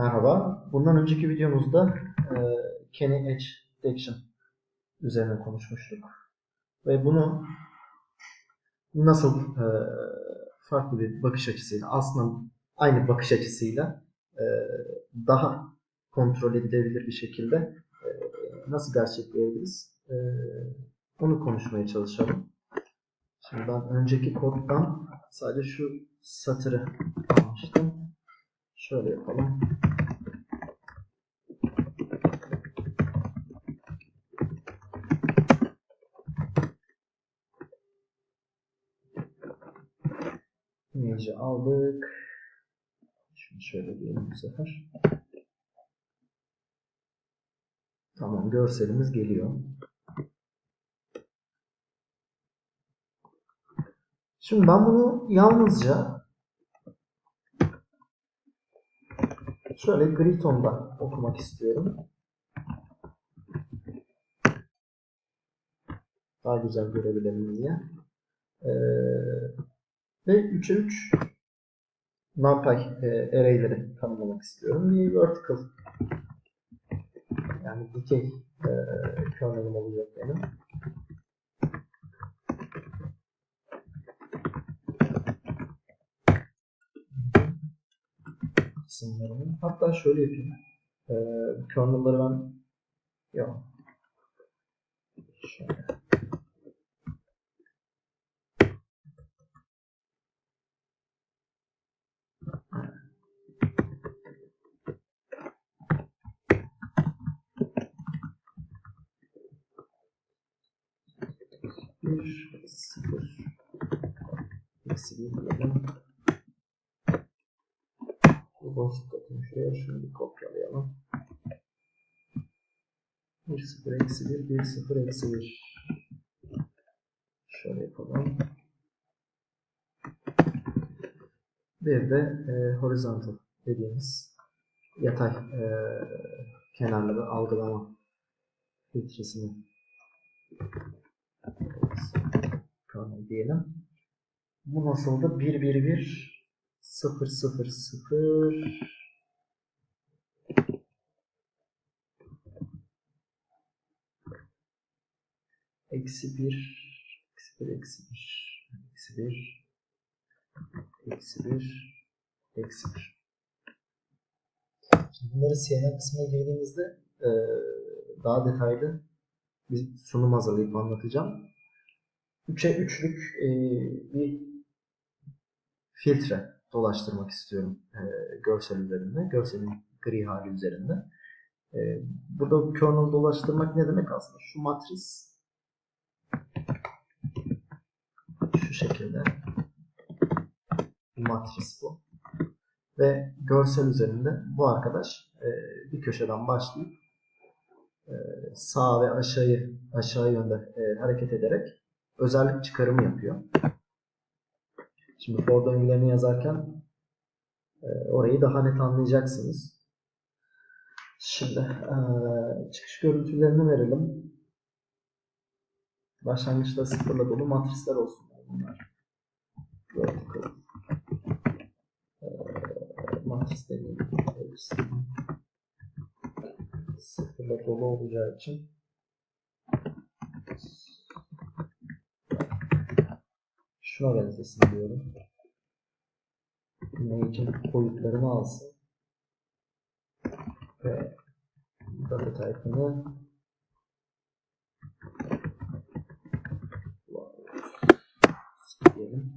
Merhaba. Bundan önceki videomuzda e, Kenny Edge Detection üzerine konuşmuştuk. Ve bunu nasıl e, farklı bir bakış açısıyla, aslında aynı bakış açısıyla e, daha kontrol edilebilir bir şekilde e, nasıl gerçekleyebiliriz? E, onu konuşmaya çalışalım. Şimdi ben önceki koddan sadece şu satırı almıştım. Şöyle yapalım. Image'i aldık. Şimdi şöyle diyelim bu sefer. Tamam görselimiz geliyor. Şimdi ben bunu yalnızca şöyle gri tonda okumak istiyorum. Daha güzel görebilelim diye. Ee, ve 3'e 3 NumPy e, array'leri tanımlamak istiyorum. Bir vertical yani dikey e, kernel'im olacak benim. Kısımlarını. Hatta şöyle yapayım. Ee, kernel'ları ben yok. Şöyle. Bir, sıfır, eksi bir. Şuraya şunu bir kopyalayalım. 1 0 eksi 1 1 0 eksi 1 şöyle yapalım. Bir de e, horizontal dediğimiz yatay e, kenarları algılama filtresini diyelim. Bu nasıldı? 1 1 1 0 0 0 eksi 1 eksi 1 eksi 1 eksi 1 eksi 1 eksi 1 Şimdi bunları CNN kısmına girdiğimizde e, daha detaylı bir sunum hazırlayıp anlatacağım. 3'e 3'lük e, bir filtre dolaştırmak istiyorum e, görsel üzerinde. Görselin gri hali üzerinde. E, burada kernel dolaştırmak ne demek aslında? Şu matris şu şekilde matris bu. Ve görsel üzerinde bu arkadaş e, bir köşeden başlayıp e, sağ ve aşağıyı aşağı yönde e, hareket ederek özellik çıkarımı yapıyor. Şimdi for döngülerini yazarken e, orayı daha net anlayacaksınız. Şimdi e, çıkış görüntülerini verelim. Başlangıçta sıfırla dolu matrisler olsun bunlar. Vertical. Matris demeyeyim. Sıfırla dolu olacağı için şuna benzesin diyorum. Image'in boyutlarını alsın. Ve data type'ını diyelim.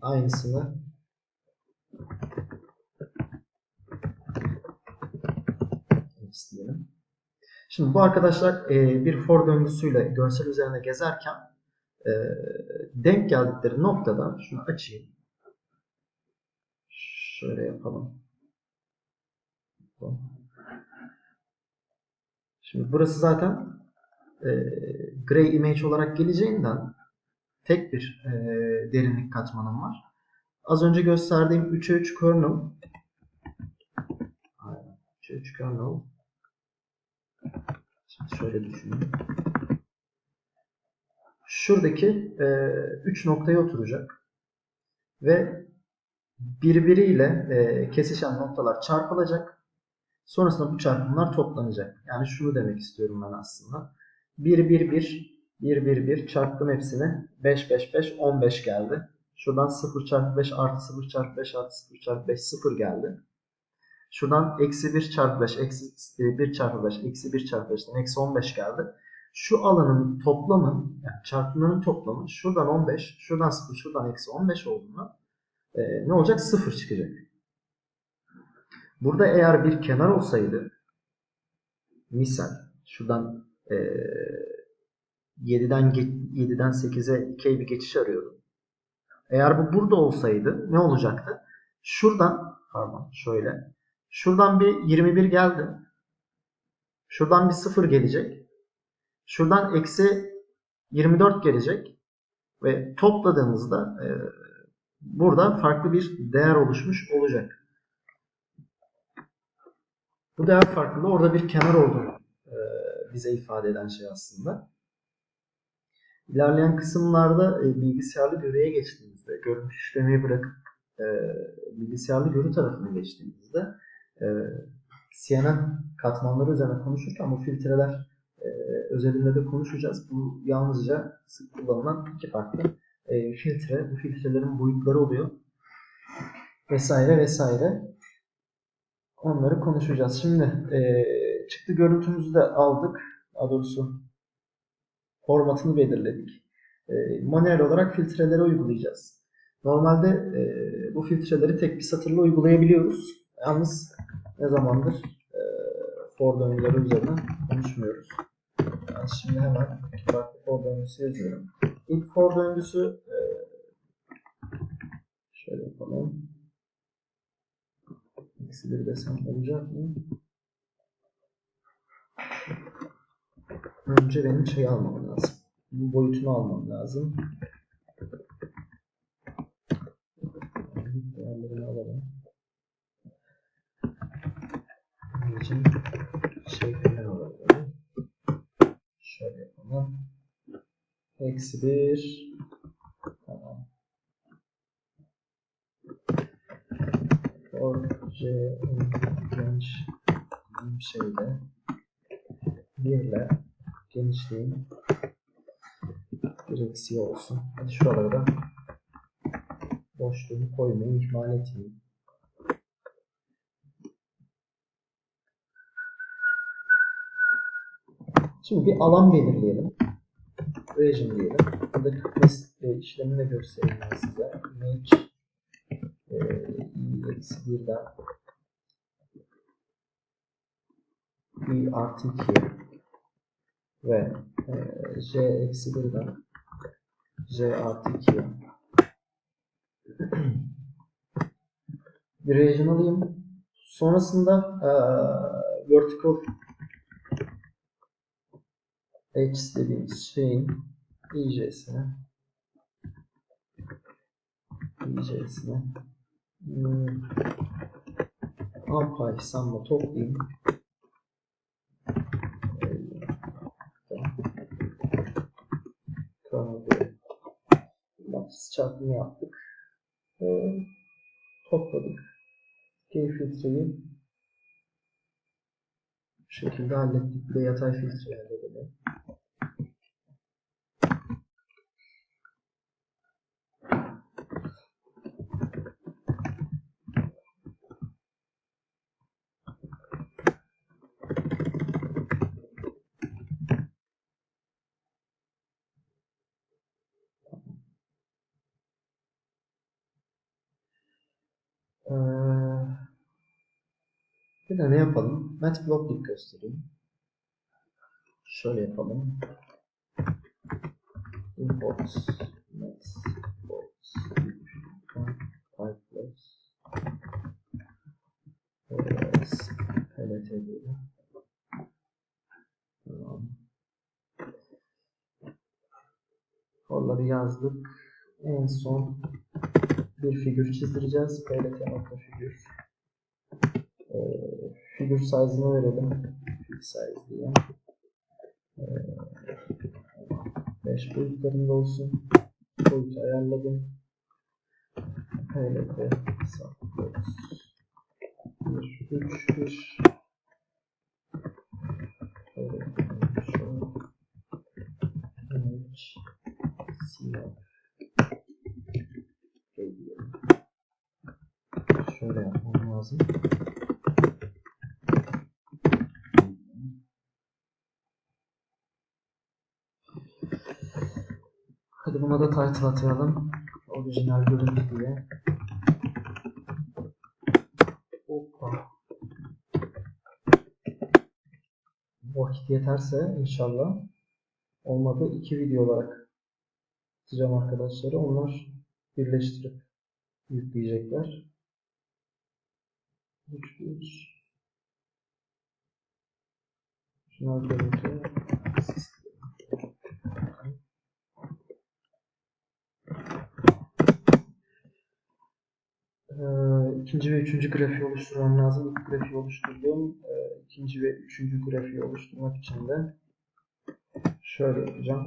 Aynısını isteyelim. Şimdi bu arkadaşlar e, bir for döngüsüyle görsel üzerine gezerken e, denk geldikleri noktada şunu açayım. Şöyle yapalım. Şimdi burası zaten e, gray image olarak geleceğinden tek bir e, derinlik katmanım var. Az önce gösterdiğim 3'e 3 kernel 3'e 3 kernel Şimdi şöyle düşünün. Şuradaki 3 e, noktaya oturacak. Ve birbiriyle e, kesişen noktalar çarpılacak. Sonrasında bu çarpımlar toplanacak. Yani şunu demek istiyorum ben aslında. 1 1 1 1 1 1 çarptım hepsini. 5 5 5 15 geldi. Şuradan 0 çarpı 5 artı 0 çarpı 5 artı 0 çarpı 5 0 geldi. Şuradan eksi 1 çarpı 5 eksi 1 çarpı 5 eksi 1 çarpı 5'ten eksi 15 geldi. Şu alanın toplamı yani çarpımların toplamı şuradan 15 şuradan 0 şuradan eksi 15 olduğunda e, ne olacak? 0 çıkacak. Burada eğer bir kenar olsaydı misal şuradan e, 7'den 7'den 8'e 2'ye bir geçiş arıyorum. Eğer bu burada olsaydı ne olacaktı? Şuradan pardon şöyle şuradan bir 21 geldi. Şuradan bir 0 gelecek. Şuradan eksi 24 gelecek. Ve topladığımızda e, burada farklı bir değer oluşmuş olacak. Bu değer farkında orada bir kenar olduğunu e, bize ifade eden şey aslında. İlerleyen kısımlarda e, bilgisayarlı görüye geçtiğimizde, görüntü işlemeyi bırakıp e, bilgisayarlı görü tarafına geçtiğimizde e, CNN katmanları üzerine konuşurken bu filtreler e, özelinde de konuşacağız. Bu yalnızca sık kullanılan iki farklı e, filtre. Bu filtrelerin boyutları oluyor. Vesaire vesaire. Onları konuşacağız. Şimdi e, çıktı görüntümüzü de aldık. Daha doğrusu formatını belirledik. E, manuel olarak filtrelere uygulayacağız. Normalde e, bu filtreleri tek bir satırla uygulayabiliyoruz. Yalnız ne zamandır e, for döngüleri üzerine konuşmuyoruz. Ben şimdi hemen farklı for döngüsü yazıyorum. İlk for döngüsü e, şöyle yapalım. Eksi bir desem olacak mı? Önce benim şeyi almam lazım. Bu boyutunu almam lazım. Değerlerini alalım. Bunun için şeklinden alalım. Şöyle yapalım. Eksi bir. Tamam. For C genç şeyde bir ile genişliğin bir eksiği olsun. Hadi şuralara da boşluğunu koymayı ihmal etmeyin. Şimdi bir alan belirleyelim. Region diyelim. Burada kütles e, işlemini de göstereyim ben size. Image e, i eksi birden i artı 2 ve e, j eksi birden j artı 2'ye bir region alayım. Sonrasında e, vertical H dediğimiz şeyin ij'sine ij'sine hmm, ampay samla toplayayım. Matris çarpımı yaptık. Ee, topladık. G filtreyi bu şekilde hallettik. Bir de yatay filtreyi halledelim. Ee, bir de ne yapalım? Matplotlib göstereyim. Şöyle yapalım. Import matplotlib typeless PLT diyelim. Tamam. Yazdık. En son bir figür çizdireceğiz. PLT nokta figür. Figür size'ını verelim. Figür size diye. Ee, 5 boyutlarında olsun. Boyutu ayarladım. HLP Subplots 1, 3, 1 HLP Show Image Siyah Şey diyelim. Şöyle yapmam lazım. Hadi buna da title atayalım. Orijinal görüntü diye. Hoppa. Vakit yeterse inşallah olmadı iki video olarak atacağım arkadaşları. Onlar birleştirip yükleyecekler. 3 3 Orijinal görüntü Ee, ikinci ve üçüncü grafiği oluşturmam lazım. İlk grafiği oluşturdum. Ee, ikinci ve üçüncü grafiği oluşturmak için de şöyle yapacağım.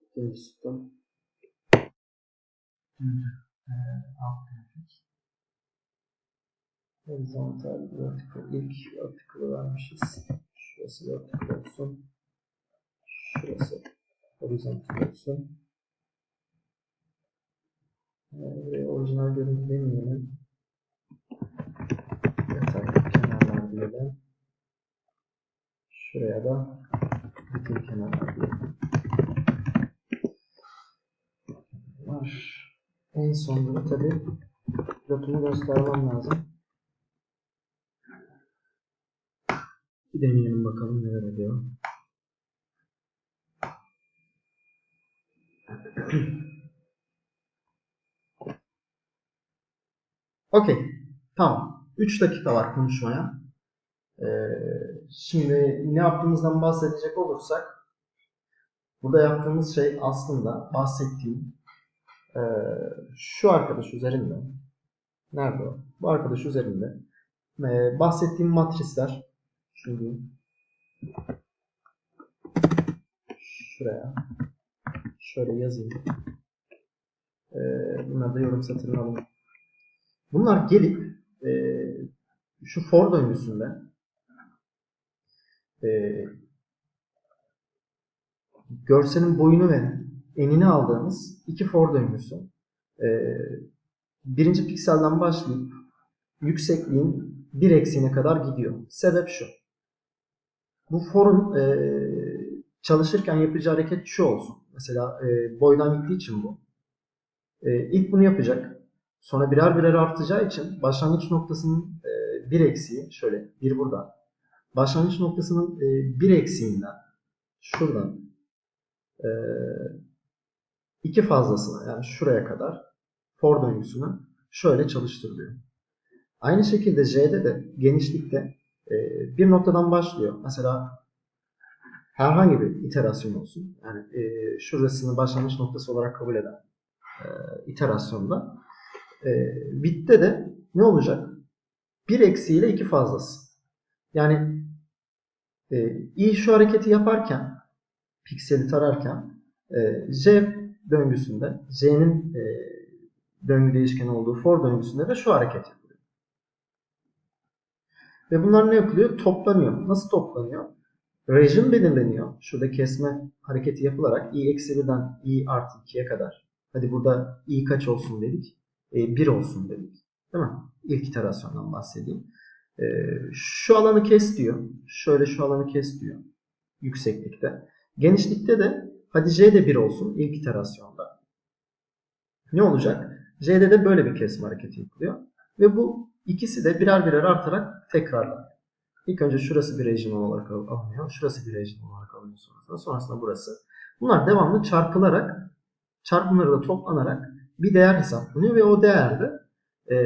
İkinci sütun. Ee, alt grafik. Horizontal, vertical. İlk vertical'ı vermişiz. Şurası vertical olsun. Şurası horizontal olsun. Buraya orijinal görüntü demeyelim. Yatay kenarlar diyelim. Şuraya da bütün kenarlar diyelim. Var. En sonunda tabi pilotumu göstermem lazım. Bir deneyelim bakalım neler oluyor. Okey. Tamam. 3 dakika var konuşmaya. Ee, şimdi ne yaptığımızdan bahsedecek olursak burada yaptığımız şey aslında bahsettiğim ee, şu arkadaş üzerinde nerede o? Bu arkadaş üzerinde ee, bahsettiğim matrisler şimdi şuraya şöyle yazayım. Ee, bunları da yorum satırına alalım. Bunlar gelip e, şu for döngüsünde e, görselin boyunu ve enini aldığımız iki for döngüsü e, birinci pikselden başlayıp yüksekliğin bir eksiğine kadar gidiyor. Sebep şu. Bu forun e, çalışırken yapacağı hareket şu olsun. Mesela e, boydan gittiği için bu. E, ilk bunu yapacak. Sonra birer birer artacağı için başlangıç noktasının e, bir eksiği şöyle bir burada. Başlangıç noktasının e, bir eksiğinden şuradan e, iki fazlasına yani şuraya kadar for döngüsünü şöyle çalıştırılıyor. Aynı şekilde J'de de genişlikte e, bir noktadan başlıyor. Mesela herhangi bir iterasyon olsun. Yani e, şurasını başlangıç noktası olarak kabul eden e, iterasyonda e, bitte de ne olacak? Bir eksiğiyle iki fazlası. Yani e, i şu hareketi yaparken pikseli tararken e, j döngüsünde j'nin e, döngü değişkeni olduğu for döngüsünde de şu hareket yapılıyor. Ve bunlar ne yapılıyor? Toplanıyor. Nasıl toplanıyor? Rejim belirleniyor. Şurada kesme hareketi yapılarak i eksi 1'den i artı 2'ye kadar. Hadi burada i kaç olsun dedik? E, 1 olsun dedik. Değil mi? İlk iterasyondan bahsedeyim. E, şu alanı kes diyor. Şöyle şu alanı kes diyor. Yükseklikte. Genişlikte de hadi j de 1 olsun ilk iterasyonda. Ne olacak? j'de de böyle bir kesme hareketi yapılıyor. Ve bu ikisi de birer birer artarak tekrarlanıyor. İlk önce şurası bir rejim olarak alınıyor. Şurası bir rejim olarak alınıyor sonrasında. Sonrasında burası. Bunlar devamlı çarpılarak, çarpımları da toplanarak bir değer hesaplanıyor ve o değerde e,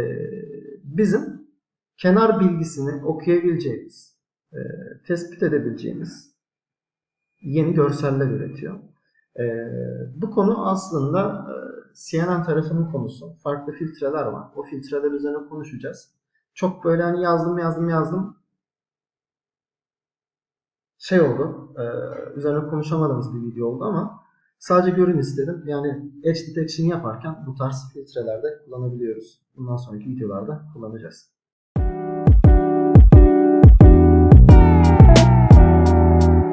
bizim kenar bilgisini okuyabileceğimiz, e, tespit edebileceğimiz yeni görseller üretiyor. E, bu konu aslında e, CNN tarafının konusu. Farklı filtreler var. O filtreler üzerine konuşacağız. Çok böyle hani yazdım yazdım yazdım şey oldu. E, üzerine konuşamadığımız bir video oldu ama Sadece görün istedim. Yani edge detection yaparken bu tarz filtrelerde kullanabiliyoruz. Bundan sonraki videolarda kullanacağız.